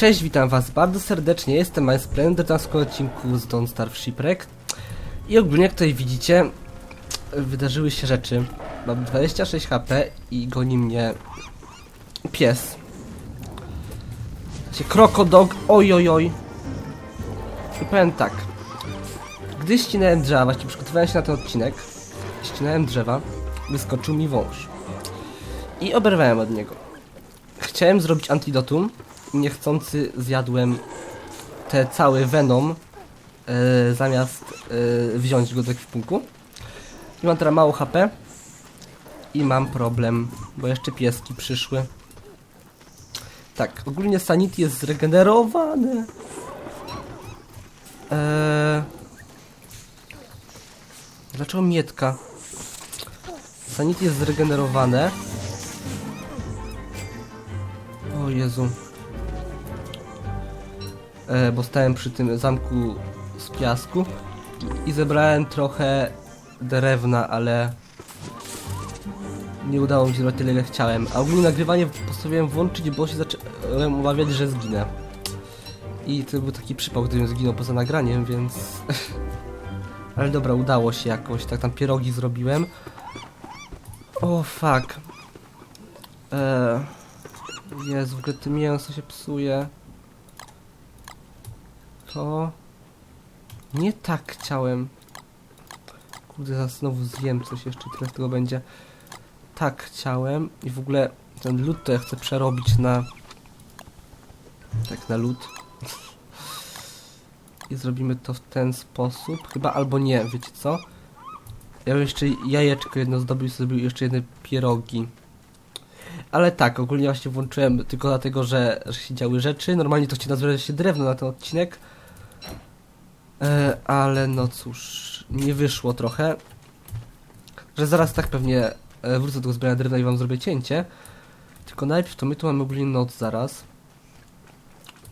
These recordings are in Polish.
Cześć, witam was bardzo serdecznie, jestem Miles Splendor na odcinku z Don't Starve Shipwreck i ogólnie jak tutaj widzicie wydarzyły się rzeczy. Mam 26 HP i goni mnie pies. Się krokodog, oj oj oj. I powiem tak, gdy ścinałem drzewa, właśnie przygotowałem się na ten odcinek, ścinałem drzewa, wyskoczył mi wąż. I oberwałem od niego. Chciałem zrobić antidotum, niechcący zjadłem te cały Venom e, zamiast e, wziąć go do ekwipunku. I mam teraz mało HP i mam problem, bo jeszcze pieski przyszły. Tak, ogólnie Sanity jest zregenerowane. Eee... Dlaczego mietka? Sanity jest zregenerowane. O Jezu. E, bo stałem przy tym zamku z piasku i zebrałem trochę drewna, ale nie udało mi się zrobić tyle, ile chciałem. A ogólnie nagrywanie postanowiłem włączyć, bo się zacząłem obawiać, że zginę. I to był taki przypał, gdybym zginął poza nagraniem, więc... ale dobra, udało się jakoś, tak tam pierogi zrobiłem. O, fuck. Eee... Jezu, w ogóle to mięso się psuje. To... Nie tak chciałem. Kurde, zaraz znowu zjem coś jeszcze, tyle tego będzie. Tak chciałem i w ogóle ten lód to ja chcę przerobić na... Tak, na lód. I zrobimy to w ten sposób. Chyba albo nie, wiecie co? Ja bym jeszcze jajeczko jedno zdobył i zrobił jeszcze jedne pierogi. Ale tak, ogólnie właśnie włączyłem tylko dlatego, że, że się działy rzeczy. Normalnie to chciałem nazwać się drewno na ten odcinek. E, ale no cóż, nie wyszło trochę. Że zaraz tak pewnie e, wrócę do zbierania drewna i wam zrobię cięcie. Tylko najpierw to my tu mamy ogólnie noc zaraz.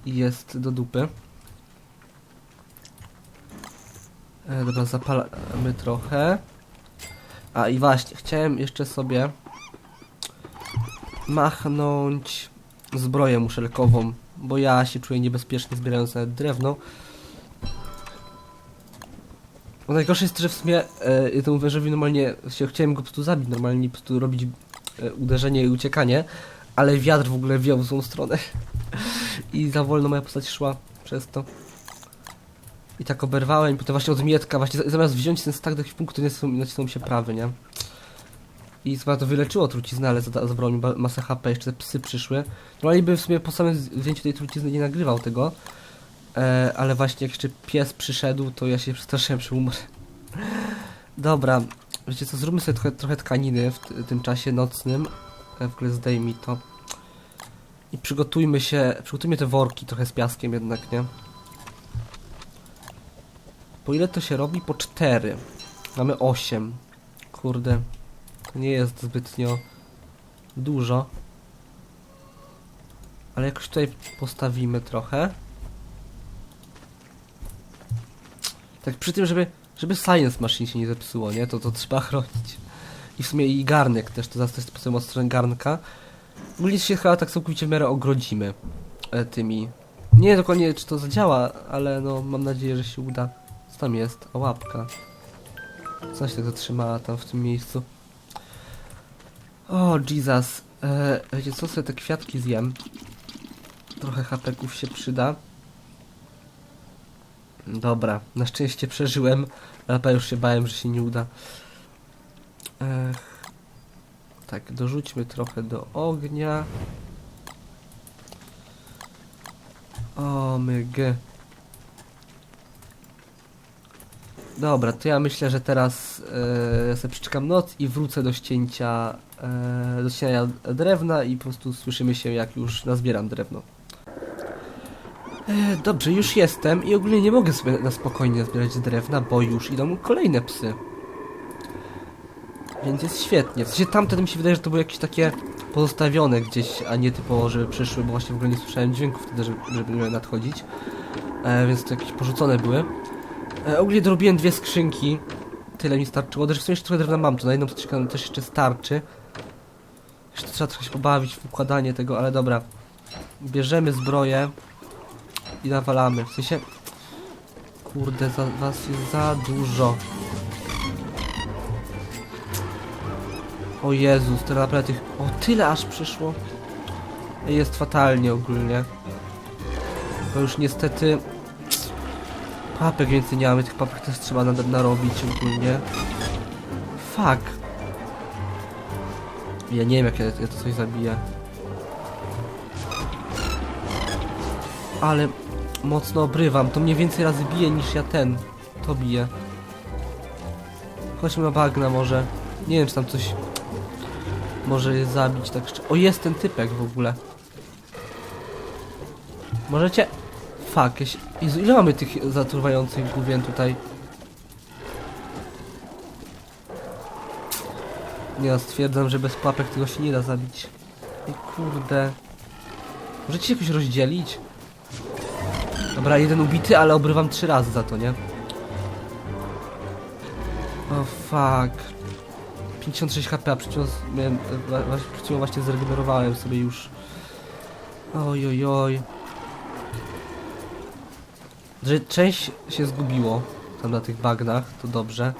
I jest do dupy. E, dobra, zapalamy trochę. A i właśnie, chciałem jeszcze sobie machnąć zbroję muszelkową, bo ja się czuję niebezpiecznie zbierając drewno. Bo najgorsze jest to, że w sumie e, temu wężowi normalnie się chciałem go po prostu zabić, normalnie po prostu robić e, uderzenie i uciekanie, ale wiatr w ogóle wiał w złą stronę. I za wolno moja postać szła przez to. I tak oberwałem, potem właśnie od mietka, właśnie zamiast wziąć ten stak do ekwipunku, to nacisnął, się prawy, nie? I chyba to wyleczyło truciznę, ale zabrało mi masę HP, jeszcze te psy przyszły. Normalnie bym w sumie po samym zdjęciu tej trucizny nie nagrywał tego. E, ale właśnie jak jeszcze pies przyszedł, to ja się przestraszyłem, że umrę. Dobra, wiecie co, zróbmy sobie trochę, trochę tkaniny w tym czasie nocnym. E, w ogóle zdejmij to. I przygotujmy się, przygotujmy te worki trochę z piaskiem jednak, nie? Po ile to się robi? Po cztery. Mamy osiem. Kurde. To nie jest zbytnio dużo. Ale jakoś tutaj postawimy trochę. Tak przy tym, żeby, żeby Science Machine się nie zepsuło, nie? To, to trzeba chronić. I w sumie i garnek też, to zaraz też potem od garnka. Ogólnie się chyba tak całkowicie w miarę ogrodzimy e, tymi. Nie dokładnie czy to zadziała, ale no mam nadzieję, że się uda. Co tam jest? O łapka. Co się tak zatrzymała tam w tym miejscu? O, Jesus. E, wiecie co, sobie te kwiatki zjem. Trochę hapeków się przyda. Dobra, na szczęście przeżyłem, chyba już się bałem, że się nie uda. Ech. Tak, dorzućmy trochę do ognia. O, myg. Dobra, to ja myślę, że teraz e, sobie przeczekam noc i wrócę do ścięcia, e, do ścięcia drewna i po prostu słyszymy się jak już nazbieram drewno. E, dobrze, już jestem i ogólnie nie mogę sobie na spokojnie zbierać drewna, bo już idą kolejne psy. Więc jest świetnie. W sensie tamte to mi się wydaje, że to były jakieś takie pozostawione gdzieś, a nie typowo, żeby przyszły, bo właśnie w ogóle nie słyszałem dźwięków wtedy, żeby, żeby miały nadchodzić. E, więc to jakieś porzucone były. E, ogólnie dorobiłem dwie skrzynki. Tyle mi starczyło. Też w sumie jeszcze trochę drewna mam, to na jedną skrzynkę też jeszcze starczy. Jeszcze trzeba trochę się pobawić w układanie tego, ale dobra. Bierzemy zbroję. I nawalamy. W sensie... Kurde, za, was jest za dużo. O Jezus, teraz naprawdę tych... O, tyle aż przyszło. Jest fatalnie ogólnie. Bo już niestety... Papek więcej nie mamy, tych papek też trzeba narobić ogólnie. Fuck. Ja nie wiem jak ja, ja to coś zabiję. Ale mocno obrywam. To mnie więcej razy bije niż ja ten. To bije. Chodźmy na bagna może. Nie wiem czy tam coś może je zabić tak szczerze. O jest ten typek w ogóle. Możecie... Fuck, jeś... Jezu, ile mamy tych zatruwających główien tutaj? Nie, ja stwierdzam, że bez pułapek tego się nie da zabić. Ej, kurde. Możecie się jakoś rozdzielić? Dobra, jeden ubity, ale obrywam trzy razy za to, nie? O fuck. 56 HP, a przed właśnie zregenerowałem sobie już. Oj, oj, oj. Że część się zgubiło tam na tych bagnach, to dobrze.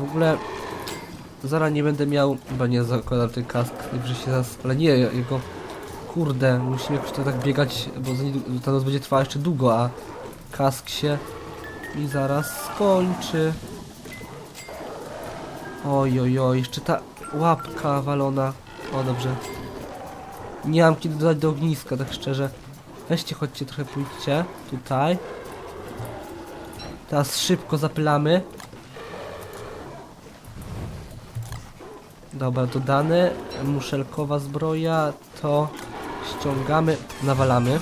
W ogóle zaraz nie będę miał, chyba nie zakładam ten kask, najwyżej się zas... ale nie, jego... Kurde, musimy jakoś to tak biegać, bo ta noc będzie trwała jeszcze długo, a kask się mi zaraz skończy. Oj, oj, oj, jeszcze ta łapka walona. O, dobrze. Nie mam kiedy dodać do ogniska, tak szczerze. Weźcie, chodźcie, trochę pójdźcie. Tutaj. Teraz szybko zapylamy. Dobra, dodane. Muszelkowa zbroja. To ściągamy, nawalamy.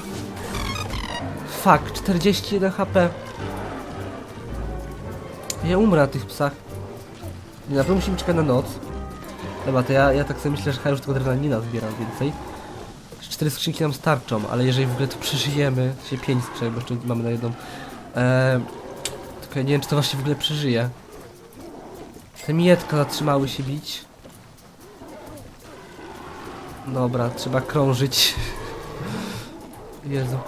Fuck, 41 HP. Ja umrę na tych psach. Nie, naprawdę musimy czekać na noc. Dobra, to ja, ja tak sobie myślę, że chyba już tego adrenalina zbieram więcej. Cztery skrzynki nam starczą, ale jeżeli w ogóle to przeżyjemy, się pięć skrzynek, bo jeszcze mamy na jedną. Eee, tylko ja nie wiem, czy to właśnie w ogóle przeżyje. Te mietka zatrzymały się bić. Dobra, trzeba krążyć. Jezu.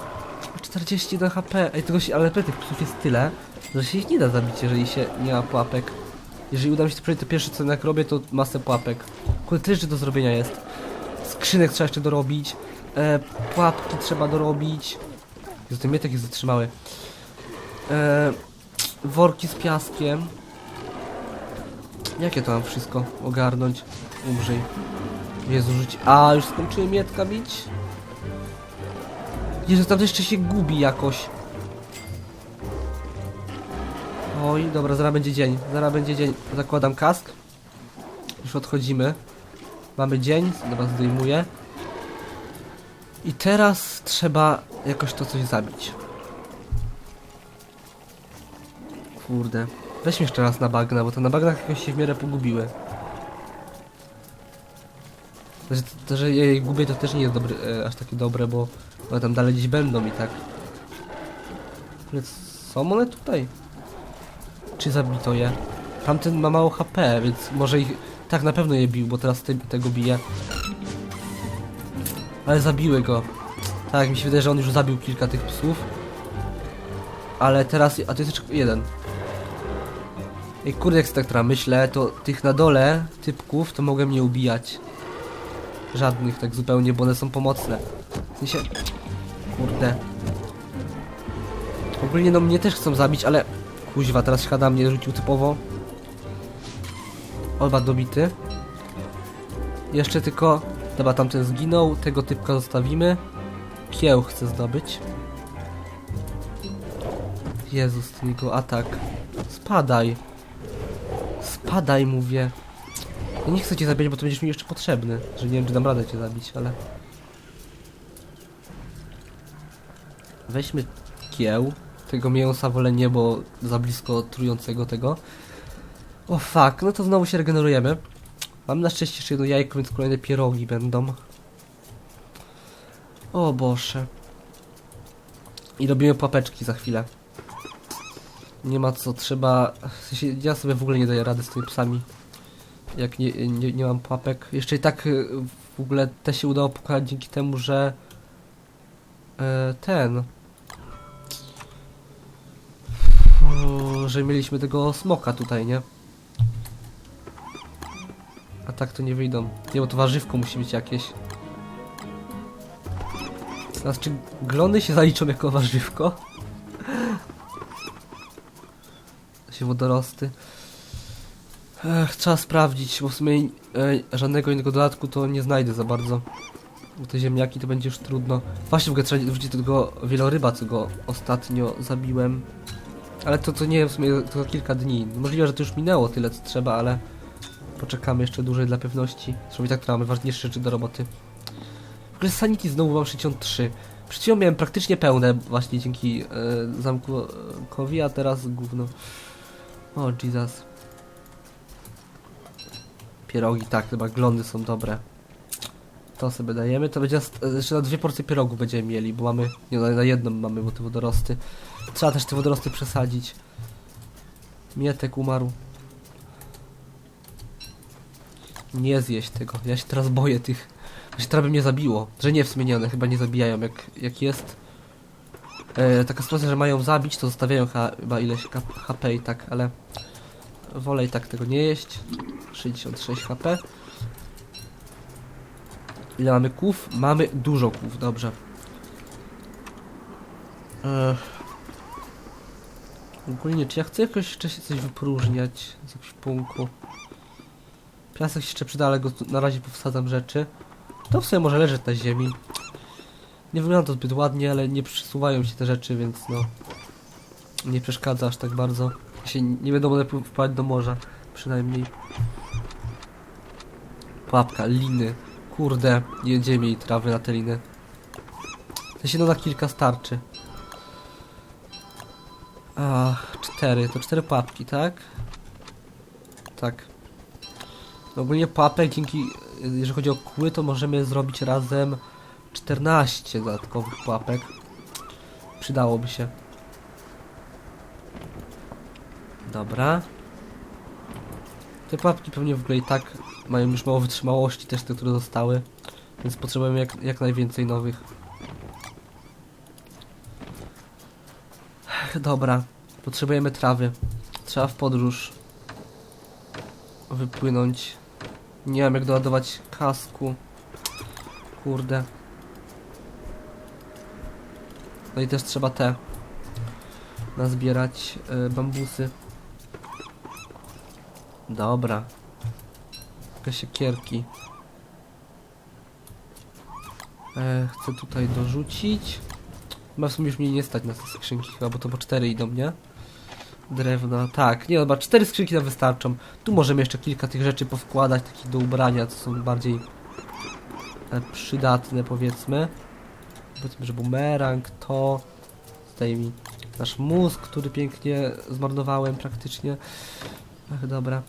41 HP. Ej, tego się, ale tych psów jest tyle, że się ich nie da zabić, jeżeli się nie ma pułapek. Jeżeli uda mi się to przejść, to pierwsze co jak robię, to masę pułapek. Kurde, tyle rzeczy do zrobienia jest. Skrzynek trzeba jeszcze dorobić. E, pułapki trzeba dorobić. Jezu, te mietek jest zatrzymały. E, worki z piaskiem. Jakie to mam wszystko ogarnąć? Umrzyj. Jezu, żyć. A, już skończyłem mietka bić. Jezu, tam jeszcze się gubi jakoś. Oj, dobra, zaraz będzie dzień. Zaraz będzie dzień. Zakładam kask. Już odchodzimy. Mamy dzień. Dobra, zdejmuję. I teraz trzeba jakoś to coś zabić. Kurde. Weźmy jeszcze raz na bagna, bo to na bagnach jakoś się w miarę pogubiły. Że, to, że je gubię to też nie jest dobry, e, aż takie dobre, bo one tam dalej gdzieś będą i tak. Więc są one tutaj? Czy zabito je? Tamten ma mało HP, więc może ich... Tak, na pewno je bił, bo teraz te, tego bije. Ale zabiły go. Tak, mi się wydaje, że on już zabił kilka tych psów. Ale teraz... A to jest jeszcze jeden. Ej, kurde, jak tak teraz myślę, to tych na dole typków to mogłem nie ubijać. Żadnych tak zupełnie, bo one są pomocne. W sensie... Kurde. Ogólnie no mnie też chcą zabić, ale... Kuźwa, teraz siada mnie rzucił typowo. Oba dobity. Jeszcze tylko... Dobra, tamten zginął, tego typka zostawimy. Kieł chcę zdobyć. Jezus, ten jego atak. Spadaj. Spadaj, mówię. Ja nie chcę cię zabijać, bo to będziesz mi jeszcze potrzebny. Że nie wiem, czy dam radę cię zabić, ale... Weźmy kieł. Tego mięsa wolę nie, bo za blisko trującego tego. O fuck, no to znowu się regenerujemy. Mam na szczęście jeszcze jedno jajko, więc kolejne pierogi będą. O Boże. I robimy papeczki za chwilę. Nie ma co, trzeba... Ja sobie w ogóle nie daję rady z tymi psami. Jak nie, nie, nie mam papek. Jeszcze i tak y, w ogóle te się udało pokonać dzięki temu, że... e, ten. Że mieliśmy tego smoka tutaj, nie? A tak to nie wyjdą. Nie, bo to warzywko musi być jakieś. Teraz czy glony się zaliczą jako warzywko? się wodorosty. Ech, trzeba sprawdzić, bo w sumie e, żadnego innego dodatku to nie znajdę za bardzo. Bo te ziemniaki to będzie już trudno. Właśnie w ogóle trzeba wrócić do tego wieloryba, co go ostatnio zabiłem. Ale to, to nie w sumie to kilka dni. Możliwe, że to już minęło tyle co trzeba, ale poczekamy jeszcze dłużej dla pewności. Zresztą i tak to mamy ważniejsze rzeczy do roboty. W ogóle Sanity znowu mam 63. Przed chwilą miałem praktycznie pełne właśnie dzięki e, zamkowi, a teraz gówno. O Jesus. Pierogi, tak, chyba glony są dobre. To sobie dajemy, to będzie, jeszcze na dwie porcje pierogów będziemy mieli, bo mamy, nie na na jedną mamy, bo te wodorosty. Trzeba też te wodorosty przesadzić. Mietek umarł. Nie zjeść tego, ja się teraz boję tych, że teraz by mnie zabiło. Że nie, w sumie nie, one chyba nie zabijają, jak, jak jest. E, taka sytuacja, że mają zabić, to zostawiają chyba ileś HP i tak, ale wolę i tak tego nie jeść. 66 HP. Ile mamy kłów? Mamy dużo kłów, dobrze. Ech. Ogólnie, czy ja chcę jakoś jeszcze się coś wypróżniać z jakiegoś punku? Piasek się jeszcze przyda, ale go na razie powsadzam rzeczy. To w sumie może leżeć na ziemi. Nie wygląda to zbyt ładnie, ale nie przesuwają się te rzeczy, więc no... Nie przeszkadza aż tak bardzo. Się nie będą one pł- wpływać do morza, przynajmniej. Pułapka, liny. Kurde, nie będziemy mieli trawy na te liny. To się no na kilka starczy. Ach, cztery. To cztery pułapki, tak? Tak. No ogólnie pułapek dzięki, jeżeli chodzi o kły, to możemy zrobić razem 14 dodatkowych pułapek. Przydałoby się. Dobra. Te pułapki pewnie w ogóle i tak mają już mało wytrzymałości, też te, które zostały. Więc potrzebujemy jak, jak najwięcej nowych. Dobra. Potrzebujemy trawy. Trzeba w podróż wypłynąć. Nie wiem jak doładować kasku. Kurde. No i też trzeba te nazbierać y, bambusy. Dobra. Jakieś siekierki. E, chcę tutaj dorzucić. Chyba w sumie już mnie nie stać na te skrzynki chyba, bo to po cztery idą, nie? Drewna, tak, nie dobra, cztery skrzynki nam wystarczą. Tu możemy jeszcze kilka tych rzeczy powkładać, takich do ubrania, co są bardziej e, przydatne powiedzmy. Powiedzmy, że bumerang, to... Tutaj mi nasz mózg, który pięknie zmarnowałem praktycznie. Ach, dobra.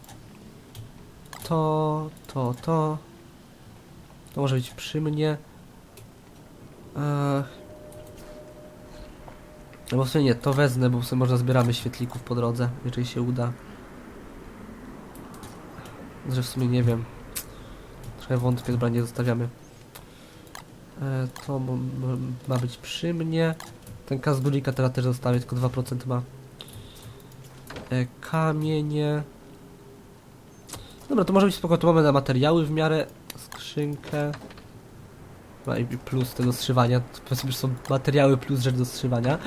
To, to, to. To może być przy mnie. Ach. No bo w sumie nie, to wezmę, bo w sumie można zbieramy świetlików po drodze, jeżeli się uda. Że w sumie nie wiem. Trochę wątpię, dobra, nie zostawiamy. E, to ma być przy mnie. Ten kazgulika teraz też zostawię, tylko 2% ma. E, kamienie. Dobra, to może być spoko, tu mamy na materiały w miarę skrzynkę. I plus tego zszywania, to powiedzmy, że są materiały plus rzecz do zszywania.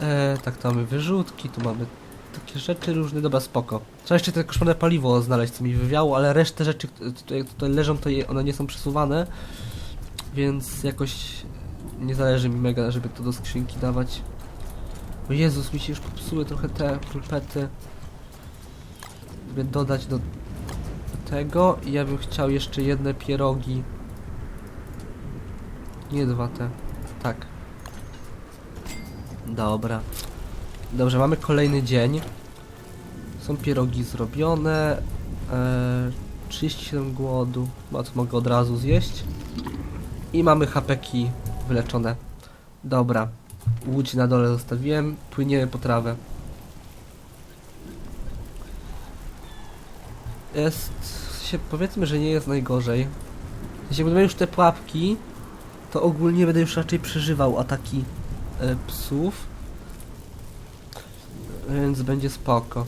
E, tak, to mamy wyrzutki, tu mamy takie rzeczy różne, dobra, spoko. Trzeba jeszcze te koszmarne paliwo znaleźć, co mi wywiało, ale resztę rzeczy, które tutaj, leżą, to one nie są przesuwane, więc jakoś nie zależy mi mega, żeby to do skrzynki dawać. O Jezus, mi się już popsuły trochę te pulpety. Żeby dodać do tego i ja bym chciał jeszcze jedne pierogi. Nie dwa te. Tak. Dobra. Dobrze, mamy kolejny dzień. Są pierogi zrobione. Eee, 37 głodu. No to mogę od razu zjeść. I mamy hapeki wyleczone. Dobra. Łódź na dole zostawiłem. Płyniemy po trawę. Jest... Się, powiedzmy, że nie jest najgorzej. Jeśli będziemy już te pułapki, to ogólnie będę już raczej przeżywał ataki e, psów. Więc będzie spoko.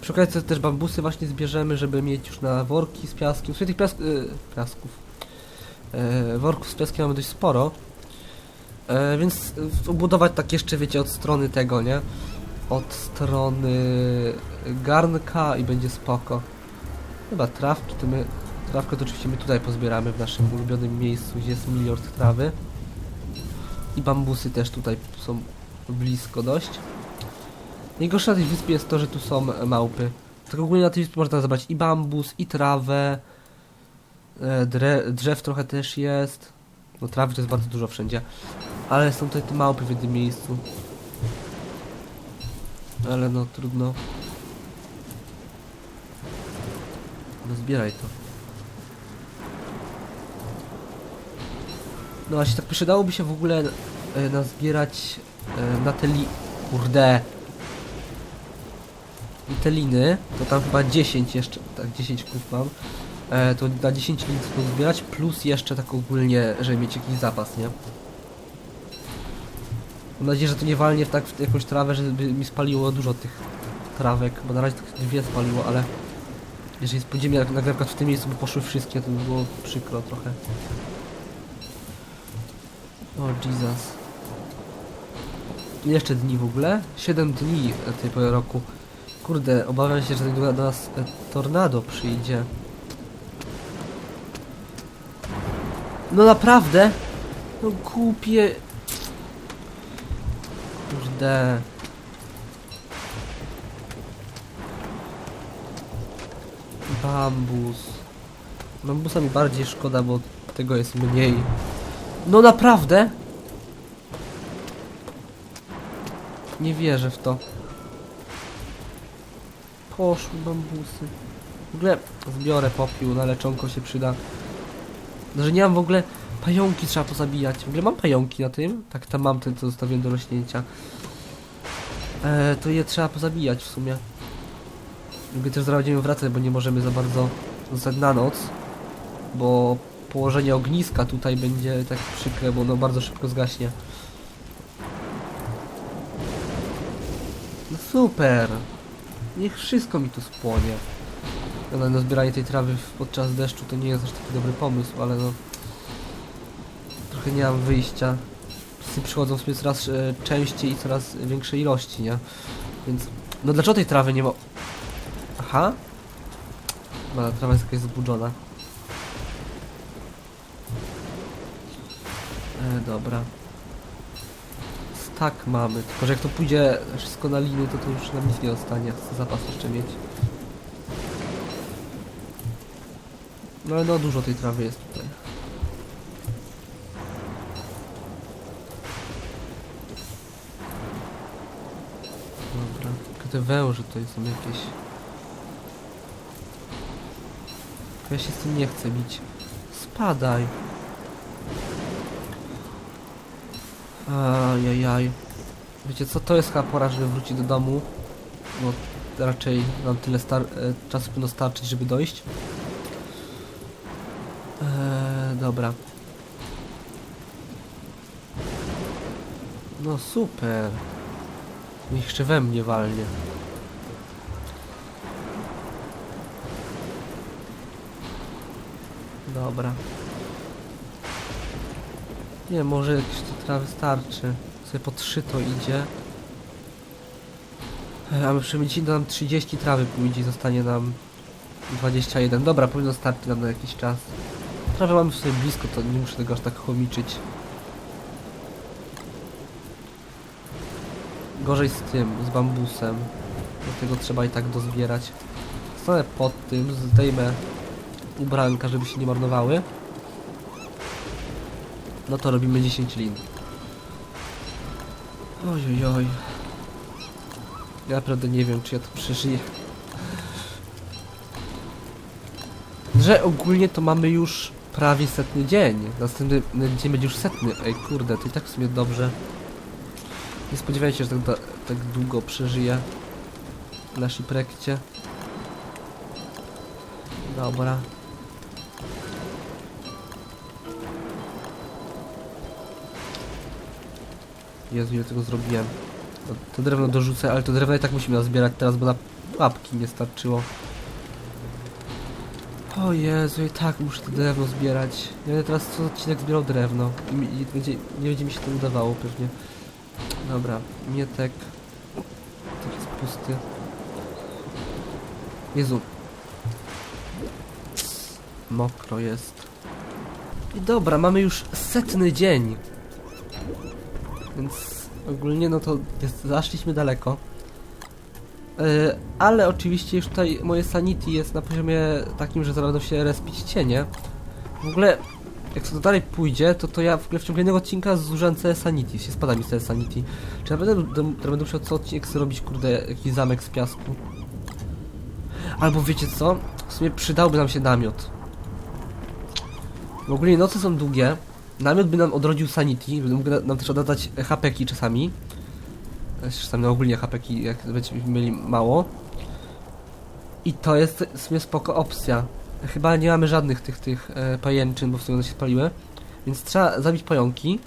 Przy okazji te- też bambusy właśnie zbierzemy, żeby mieć już na worki z piaskiem. W tych piask, e, piasków. E, worków z piaskiem mamy dość sporo. Więc e, budować tak jeszcze wiecie od strony tego, nie? Od strony garnka i będzie spoko. Chyba trawki to my... Trawkę to oczywiście my tutaj pozbieramy w naszym ulubionym miejscu, gdzie jest miliard trawy. I bambusy też tutaj są blisko dość. Najgorsze na tej wyspie jest to, że tu są małpy. Tak ogólnie na tej wyspie można zebrać i bambus, i trawę. E, Dre, drzew trochę też jest. No trawy to jest bardzo dużo wszędzie. Ale są tutaj te małpy w jednym miejscu. Ale no trudno. No zbieraj to. No właśnie tak przydałoby się w ogóle e, nazbierać e, na te li... Kurde. I te liny, to tam chyba 10 jeszcze, tak 10 kuf mam. E, to na 10 lin zbierać, plus jeszcze tak ogólnie, żeby mieć jakiś zapas, nie? Mam nadzieję, że to nie walnie w tak w jakąś trawę, żeby mi spaliło dużo tych trawek, bo na razie tylko dwie spaliło, ale jeżeli spędzimy jak na w tym miejscu by poszły wszystkie, to by było przykro trochę. O Jesus. Jeszcze dni w ogóle? 7 dni tej pory roku. Kurde, obawiam się, że do do nas e, tornado przyjdzie. No naprawdę? No głupie... Kurde. Bambus. Bambusa mi bardziej szkoda, bo tego jest mniej. No naprawdę? Nie wierzę w to. Poszły bambusy. W ogóle zbiorę popiół, na leczonko się przyda. No, że nie mam w ogóle... Pająki trzeba pozabijać. W ogóle mam pająki na tym. Tak, tam mam ten, co zostawiłem do rośnięcia. E, to je trzeba pozabijać w sumie. Jakby też zaraz będziemy wracać, bo nie możemy za bardzo zostać na noc. Bo położenie ogniska tutaj będzie tak przykre, bo ono bardzo szybko zgaśnie. No super! Niech wszystko mi tu spłonie. No, no zbieranie tej trawy podczas deszczu to nie jest aż taki dobry pomysł, ale no... Trochę nie mam wyjścia. Psy przychodzą w sumie coraz e, częściej i coraz większej ilości, nie? Więc... No dlaczego tej trawy nie ma... Aha? Chyba trawa jest jakaś zbudzona. E, dobra. Tak mamy, tylko że jak to pójdzie wszystko na liny, to to już nam nic nie ostanie. Chcę zapas jeszcze mieć. No ale no dużo tej trawy jest tutaj. Te węże tutaj są jakieś. Ja się z tym nie chcę bić. Spadaj. Ajajaj. Wiecie co, to jest chyba pora, żeby wrócić do domu. Bo raczej nam tyle star e, czasu powinno starczyć, żeby dojść. Eee, dobra. No super. Niech jeszcze we mnie walnie. Dobra. Nie, może jakieś to trawy starczy. Sobie po 3 to idzie. A my dzisiaj nam 30 trawy pójdzie zostanie nam 21. Dobra, powinno starczyć nam na jakiś czas. Trawę mamy sobie blisko, to nie muszę tego aż tak chomiczyć. Gorzej z tym, z bambusem. Dlatego trzeba i tak dozbierać. Stanę pod tym, zdejmę ubranka, żeby się nie marnowały. No to robimy 10 lin. Oj, oj, oj. Ja naprawdę nie wiem, czy ja to przeżyję. Że ogólnie to mamy już prawie setny dzień. Następny dzień będzie już setny. Ej, kurde, to i tak w sumie dobrze. Nie spodziewałem się, że tak, da, tak długo przeżyje na shiprekcie. Dobra. Jezu, ile tego zrobiłem. To, to drewno dorzucę, ale to drewno i tak musimy zbierać teraz, bo na łapki nie starczyło. O Jezu, i tak muszę to drewno zbierać. Ja będę teraz co odcinek zbierał drewno. I, i będzie, nie będzie mi się to udawało pewnie. Dobra, mietek. Tak jest pusty. Jezu. Mokro jest. I dobra, mamy już setny dzień. Więc ogólnie no to jest, zaszliśmy daleko. Yy, ale oczywiście już tutaj moje sanity jest na poziomie takim, że zaraz się respić cienie. W ogóle, jak to dalej pójdzie, to to ja w w ciągu jednego odcinka zużam całe sanity, się spada mi sanity. Czy naprawdę będę, będę musiał co odcinek zrobić, kurde, jakiś zamek z piasku? Albo wiecie co? W sumie przydałby nam się namiot. W ogóle noce są długie. Namiot by nam odrodził sanity, by mógł na- nam też oddać hapeki czasami. Czasami no ogólnie hapeki, jak będziemy mieli mało. I to jest w sumie spoko opcja. Chyba nie mamy żadnych tych, tych e, pajęczyn, bo w sumie one się spaliły. Więc trzeba zabić pająki.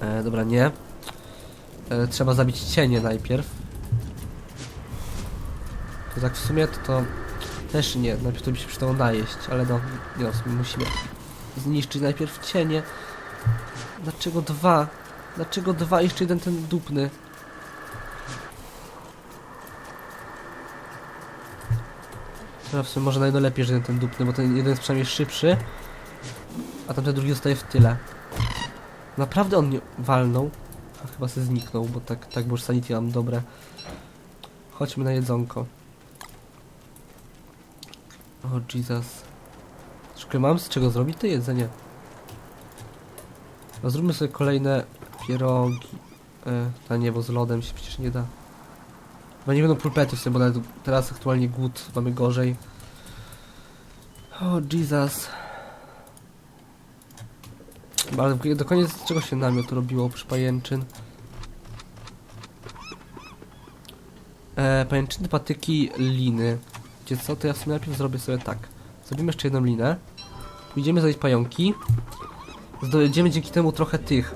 E, dobra, nie. E, trzeba zabić cienie najpierw. To tak w sumie to, to też nie. Najpierw to by się przydało najeść, ale no, nie no, musimy zniszczyć najpierw cienie. Dlaczego dwa? Dlaczego dwa? Jeszcze jeden ten dupny. Dobra, w sumie może najlepiej, że ten dupny, bo ten jeden jest przynajmniej szybszy, a tamten drugi zostaje w tyle. Naprawdę on nie walnął? A chyba se zniknął, bo tak, tak, bo już sanity mam dobre. Chodźmy na jedzonko. O Jesus. Troszkę mam z czego zrobić to jedzenie. No zróbmy sobie kolejne pierogi. E, a nie, bo z lodem się przecież nie da. Chyba nie będą pulpety sobie, bo nawet teraz aktualnie głód mamy gorzej. O Jesus. Ale w- do koniec czego się namiot robiło przy pajęczyn? E, pajęczyny, patyki, liny. Wiecie co, to ja w sumie najpierw zrobię sobie tak. Zrobimy jeszcze jedną linę. Pójdziemy zrobić pająki. Zdobędziemy dzięki temu trochę tych.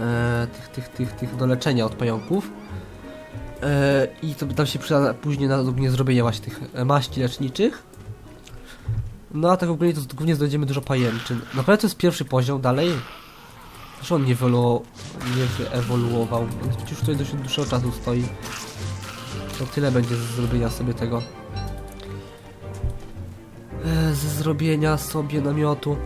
E, tych, tych, tych, tych do leczenia od pająków. E, I to tam się przyda później na głównie zrobienie właśnie tych e, maści leczniczych. No a tak ogólnie to głównie zdobędziemy dużo pajęczyn. Naprawdę to jest pierwszy poziom dalej. Zresztą on nie, wyewolu nie wyewoluował, więc przecież tutaj dość dłuższego czasu stoi. To tyle będzie ze zrobienia sobie tego. Ze zrobienia sobie namiotu.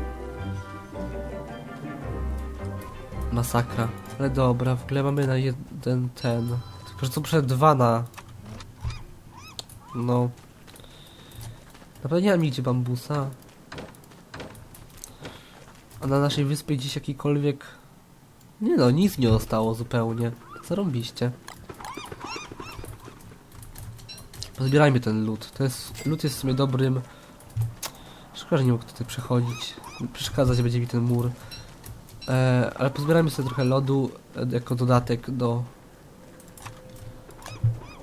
Masakra. Ale dobra, w ogóle mamy na jeden ten. Że co przed dwa na. No. Naprawdę nie mam nigdzie bambusa. A na naszej wyspie gdzieś jakikolwiek... Nie no, nic nie zostało zupełnie. Zarąbiście. Pozbierajmy ten lód. To jest... Lód jest w sumie dobrym... Szkoda, że nie mógł tutaj przechodzić. Przeszkadzać będzie mi ten mur. E, ale pozbierajmy sobie trochę lodu e, jako dodatek do...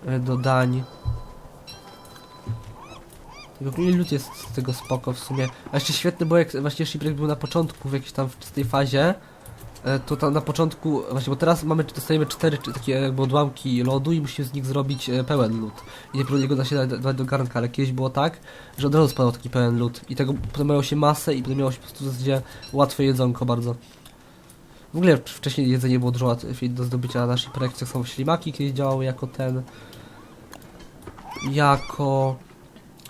E, do dań. Ogólnie lód jest z tego spoko w sumie. A jeszcze świetny było jak właśnie Shipwreck był na początku w jakiejś tam wczesnej fazie. E, to tam na początku, właśnie bo teraz mamy, dostajemy cztery takie jakby odłamki lodu i musimy z nich zrobić e, pełen lód. I nie niego da się dać do garnka, ale kiedyś było tak, że od razu spadał taki pełen lód. I tego potem miało się masę i potem miało się po prostu gdzie łatwe jedzonko bardzo. W ogóle wcześniej jedzenie było dużo łatwiej do zdobycia na naszych projekcjach są ślimaki, kiedyś działały jako ten... Jako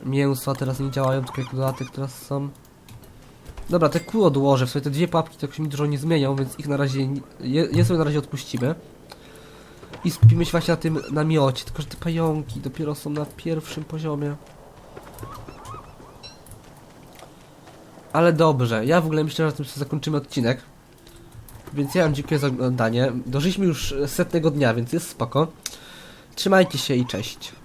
mięso, a teraz nie działają, tylko jako dodatek teraz są. Dobra, te kół odłożę, w sumie te dwie papki tak się mi dużo nie zmienią, więc ich na razie, je, je sobie na razie odpuścimy. I skupimy się właśnie na tym namiocie, tylko że te pająki dopiero są na pierwszym poziomie. Ale dobrze, ja w ogóle myślę, że na tym zakończymy odcinek. Więc ja wam dziękuję za oglądanie. Dożyliśmy już setnego dnia, więc jest spoko. Trzymajcie się i cześć.